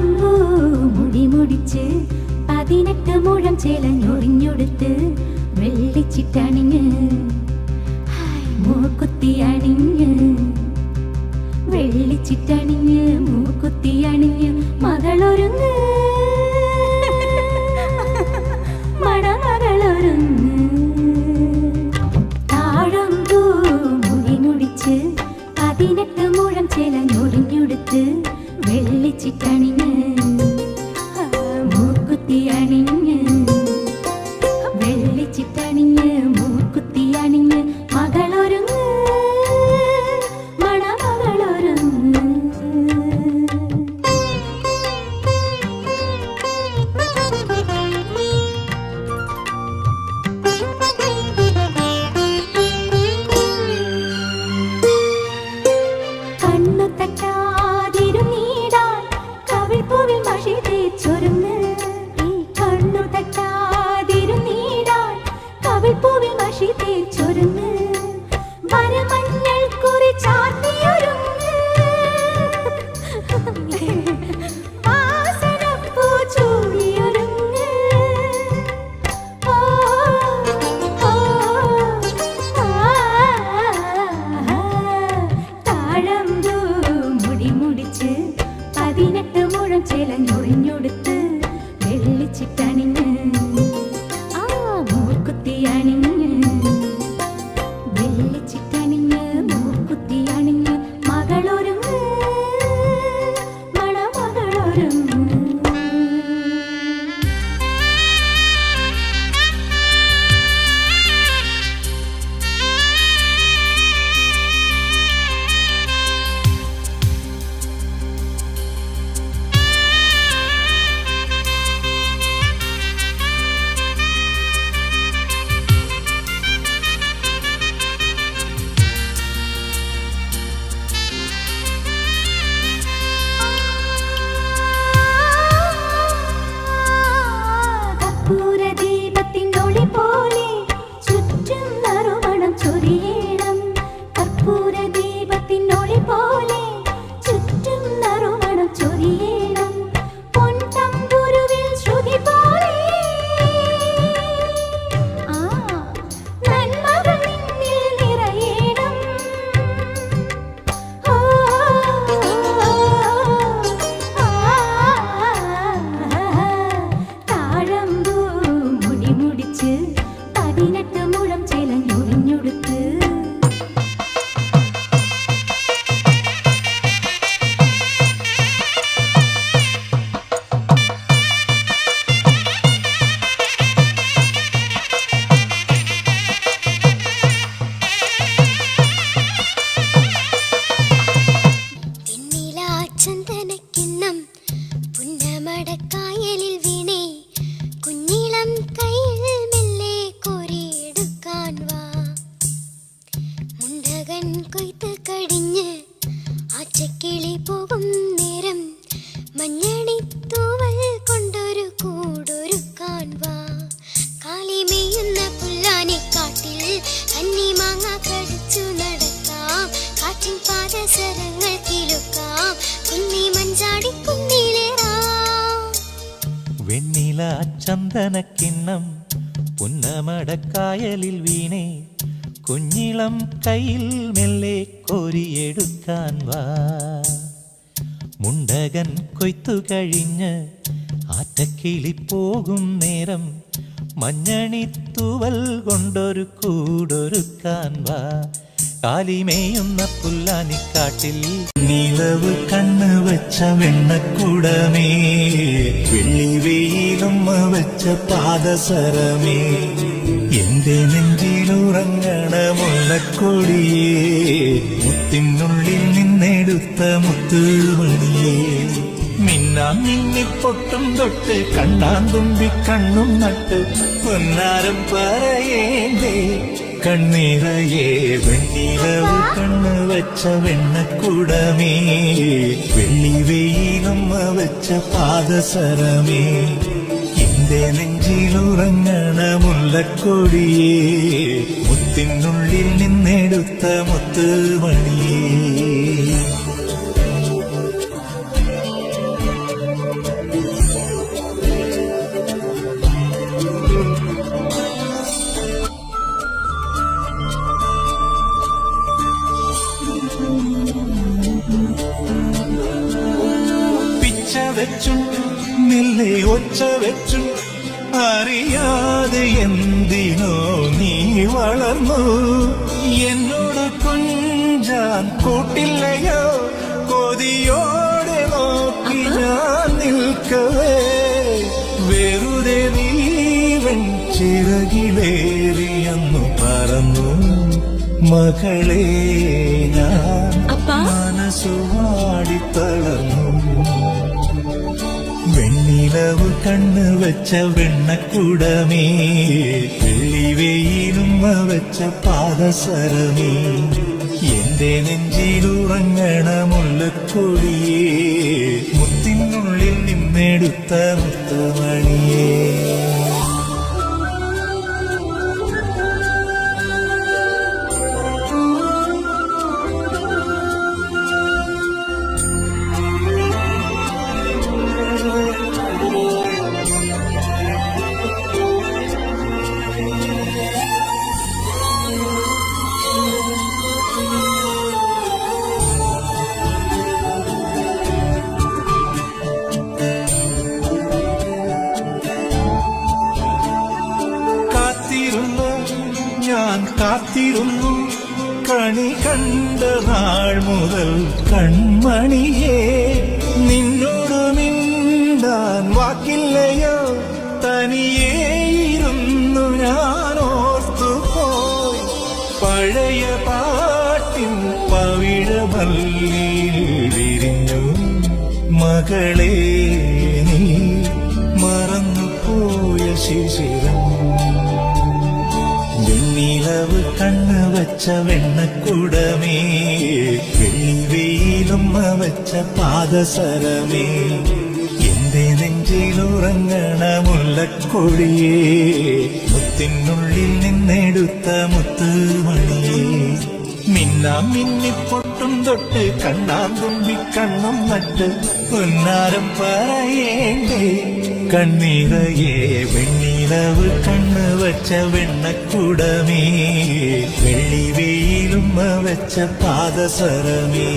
മുടി മുടിച്ച് പതിനെട്ട് മുഴം ചേലഞ്ഞൊറിഞ്ഞൊടുത്ത് വെള്ളിച്ചിട്ടണിഞ്ഞ്. മൂക്കുത്തി അണിഞ്ഞ്. വെള്ളിച്ചിട്ടണിഞ്ഞ് മൂക്കുത്തി അണിഞ്ഞ് മകളൊരുങ്ങ്. മണമകളൊരുങ്ങ്. താഴമ്പൂ മുടി മുടിച്ച് പതിനെട്ട് മുഴം ചേലഞ്ഞൊറിഞ്ഞൊടുത്ത് വെള്ളിച്ചിട്ടണിഞ്ഞ് போல കഴിഞ്ഞ് ആച്ചക്കിളി പോകും നേരം മഞ്ഞണിത്തൂവൽ കൊണ്ടൊരു കൂടൊരു വാ കാളിമേയുന്ന പുല്ലാനെ കാട്ടിൽ കന്നിമാങ്ങ കടിച്ചു നടക്കാം. കാറ്റിൻ പാദസരങ്ങൾ കിലുക്കാം. കുന്നി മഞ്ചാടി കുന്നിലേറാം. വെണ്ണില ചന്ദനക്കിണ്ണം പുന്നമടക്കായലിൽ വീണേ. കുഞ്ഞിളം കയ്യിൽ മെല്ലെ കോരിയെടുക്കാൻ വാ. മുണ്ടകൻ കൊയ്ത്തു കഴിഞ്ഞ് ആറ്റക്കിളി പോകും നേരം മഞ്ഞണിത്തൂവൽ കൊണ്ടൊരു കൂടൊരുക്കാൻ വാ. കാലിമേയുന്ന പുല്ലാനിക്കാട്ടിൽ നിലവ് കണ്ണ് വെച്ച വെണ്ണക്കൂടമേ വെള്ളി വെയിലും വെച്ച പാദസരമേ. എന്റെ നെഞ്ചിലുറങ്ങണമുള്ളക്കൊടിയേ മുത്തിനുള്ളിൽ നിന്നെടുത്ത മുത്തുമണിയേ. മിന്നാ മിന്നിപ്പൊട്ടും തൊട്ട് കണ്ണാൻ തുമ്പി കണ്ണും നട്ട് പൊന്നാരം പറയേണ്ടേ. കണ്ണീറയേ വെണ്ണിലവ് കണ്ണ് വെച്ച വെണ്ണക്കുടമേ. വെള്ളി വെയിലമ്മ വെച്ച പാദസരമേ. നിന്റെ നെഞ്ചിലുറങ്ങണമുല്ലക്കൊടിയേ മുത്തിനുള്ളിൽ നിന്നെടുത്ത മുത്ത് മണിയേ. that you മെല്ലെ ഒച്ച വെച്ചും. അറിയാതെ എന്തിനോ നീ വളർന്നു. എന്നോട് കുഞ്ചാൻ കൂട്ടില്ലയോ? കൊതിയോടെ നോക്കി ഞാൻ നിൽക്കവേ. വെറുതെ നീവൻ ചിറകിലേറിയെന്നു പറന്നു. മകളെ ഞാൻ മനസ്സുവാടി തളർന്നു. വെണ്ണിലവ് കണ്ണ് വെച്ച വെണ്ണക്കുടമേ വെള്ളി വെള്ളിവെയിലുമ്മ വെച്ച പാദസരമേ എന്റെ നെഞ്ചിലുറങ്ങണമുള്ള കൊടിയേ മുത്തിനുള്ളിൽ നിന്നെടുത്ത മുത്തമണിയേ ഞാൻ കാത്തിരുന്നു. കണി കണ്ട നാൾ മുതൽ കൺമണിയേ നിന്നോട് മിണ്ടാൻ വാക്കില്ലയോ? തനിയേ ഇരുന്നു ഞാൻ ഓർത്തുപോയി പഴയ പാട്ടിൻ പവിഴമല്ലിൽ വിരിഞ്ഞു. മകളെ നീ മറന്നുപോയ ശിശിരം വെണ്ണിലവ് കണ്ണ് വച്ച വെണ്ണക്കുടമേ വെള്ളിവെയിലും വച്ച പാദസരമേ എന്റെ നെഞ്ചിലുറങ്ങണ മുല്ലക്കൊടിയേ മുത്തിനുള്ളിൽ നിന്നെടുത്ത മുത്തുമണിയേ മിന്നാം മിന്നിപ്പൊട്ടും തൊട്ട് കണ്ണാം തുമ്പി കണ്ണും നട്ട് പൊന്നാരം പറയേണ്ടേ കണ്ണീറയെ വെണ്ണിലവ് കണ്ണ് വച്ച വെണ്ണക്കുടമേ വെള്ളി വെയിലും വെച്ച പാദസരമേ